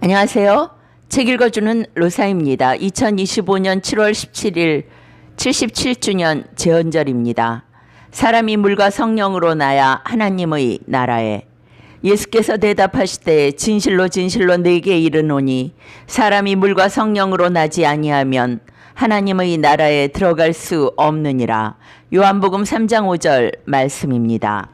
안녕하세요. 책 읽어주는 로사입니다. 2025년 7월 17일 77주년 제헌절입니다. 사람이 물과 성령으로 나야 하나님의 나라에 예수께서 대답하시되 진실로 진실로 내게 이르노니 사람이 물과 성령으로 나지 아니하면 하나님의 나라에 들어갈 수 없느니라. 요한복음 3장 5절 말씀입니다.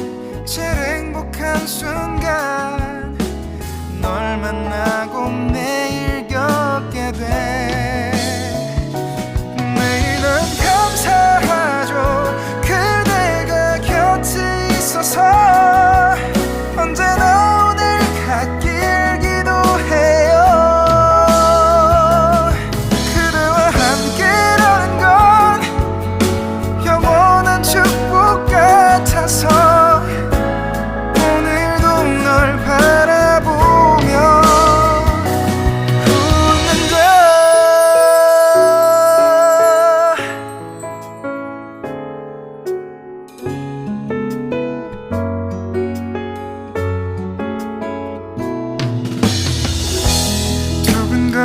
제일 행복한 순간 널 만나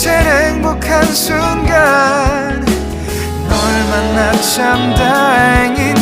제일 행복한 순간 널 만나 참 다행인